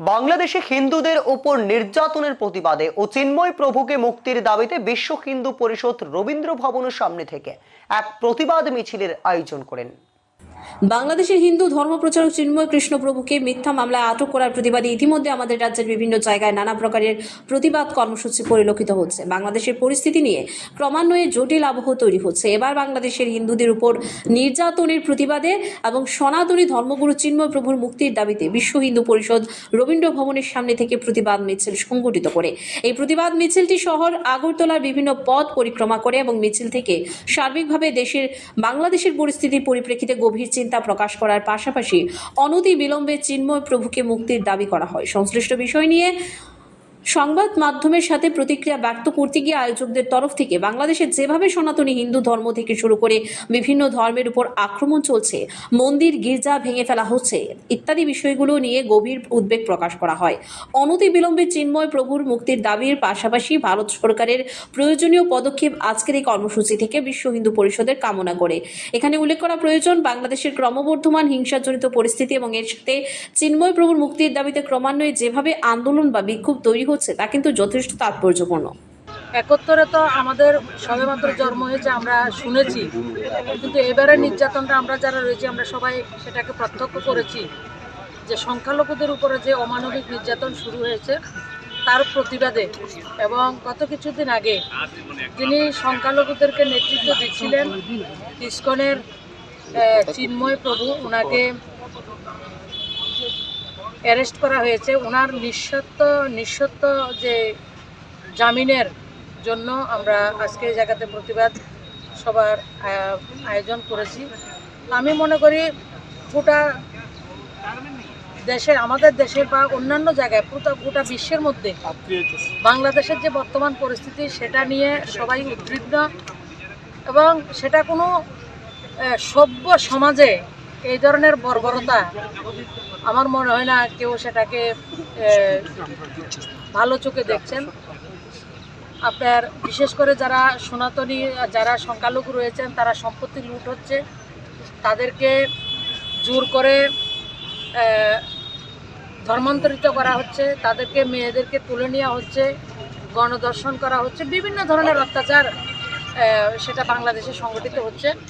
বাংলাদেশে হিন্দুদের ওপর নির্যাতনের প্রতিবাদে ও চিন্ময় প্রভুকে মুক্তির দাবিতে বিশ্ব হিন্দু পরিষদ রবীন্দ্র ভবনের সামনে থেকে এক প্রতিবাদ মিছিলের আয়োজন করেন। বাংলাদেশের হিন্দু ধর্মপ্রচারক চিন্ময় কৃষ্ণপ্রভুকে মিথ্যা মামলায় আটক করার প্রতিবাদে ইতিমধ্যে আমাদের রাজ্যের বিভিন্ন জায়গায় নানা প্রকারের প্রতিবাদ কর্মসূচি পরিলক্ষিত হচ্ছে। বাংলাদেশের পরিস্থিতি নিয়ে ক্রমান্বয়ে জটিল আবহ তৈরি হচ্ছে। এবার বাংলাদেশের হিন্দুদের উপর নির্যাতনের প্রতিবাদে এবং সনাতনী ধর্মগুরু চিন্ময় প্রভুর মুক্তির দাবিতে বিশ্ব হিন্দু পরিষদ রবীন্দ্র ভবনের সামনে থেকে প্রতিবাদ মিছিল সংগঠিত করে। এই প্রতিবাদ মিছিলটি শহর আগরতলার বিভিন্ন পথ পরিক্রমা করে এবং মিছিল থেকে সার্বিকভাবে দেশের, বাংলাদেশের পরিস্থিতির পরিপ্রেক্ষিতে গভীর চিন্তা প্রকাশ করার পাশাপাশি অনতি বিলম্বে চিন্ময় প্রভুকে মুক্তির দাবি করা হয়। সংশ্লিষ্ট বিষয় নিয়ে সংবাদ মাধ্যমের সাথে প্রতিক্রিয়া ব্যক্ত করতে গিয়ে আয়োজকদের তরফ থেকে বাংলাদেশে যেভাবে সনাতনী হিন্দু ধর্ম থেকে শুরু করে বিভিন্ন ধর্মের উপর আক্রমণ চলছে, মন্দির, গির্জা ভেঙে ফেলা হচ্ছে, ইত্যাদি বিষয়গুলো নিয়ে গভীর উদ্বেগ প্রকাশ করা হয়। অনতি বিলম্বে চিন্ময় প্রভুর মুক্তির দাবির পাশাপাশি ভারত সরকারের প্রয়োজনীয় পদক্ষেপ আজকের এই কর্মসূচি থেকে বিশ্ব হিন্দু পরিষদের কামনা করে। এখানে উল্লেখ করা প্রয়োজন, বাংলাদেশের ক্রমবর্ধমান হিংসাজনিত পরিস্থিতি এবং এর সাথে চিন্ময় প্রভুর মুক্তির দাবিতে ক্রমান্বয়ে যেভাবে আন্দোলন বা বিক্ষোভ তৈরি হচ্ছে তা কিন্তু যথেষ্ট তাৎপর্যপূর্ণ। একত্তরে তো আমাদের সবেমাত্র জন্ম হয়েছে, আমরা শুনেছি। কিন্তু এবারে নির্যাতনটা আমরা যারা রয়েছি, আমরা সবাই সেটাকে প্রত্যক্ষ করেছি। যে সংখ্যালঘুদের উপরে যে অমানবিক নির্যাতন শুরু হয়েছে, তার প্রতিবাদে এবং গত কিছুদিন আগে যিনি সংখ্যালঘুদেরকে নেতৃত্ব দিচ্ছিলেন, ইস্কনের চিন্ময় প্রভু ওনাকে অ্যারেস্ট করা হয়েছে। ওনার নিঃসত্ব নিঃসত্ব যে জামিনের জন্য আমরা আজকে এই জায়গাতে প্রতিবাদ সবার আয়োজন করেছি। আমি মনে করি গোটা দেশের, আমাদের দেশের বা অন্যান্য জায়গায় পুরো, গোটা বিশ্বের মধ্যে বাংলাদেশের যে বর্তমান পরিস্থিতি, সেটা নিয়ে সবাই উদ্বিগ্ন এবং সেটা কোনো সভ্য সমাজে এই ধরনের বর্বরতা আমার মনে হয় না কেউ সেটাকে ভালো চোখে দেখছেন। আপনার বিশেষ করে যারা সনাতনী, যারা সংখ্যালঘু রয়েছেন, তারা সম্পত্তি লুট হচ্ছে। তাদেরকে জোর করে ধর্মান্তরিত করা হচ্ছে। তাদেরকে, মেয়েদেরকে তুলে নেওয়া হচ্ছে। গণদর্শন করা হচ্ছে। বিভিন্ন ধরনের অত্যাচার সেটা বাংলাদেশে সংগঠিত হচ্ছে।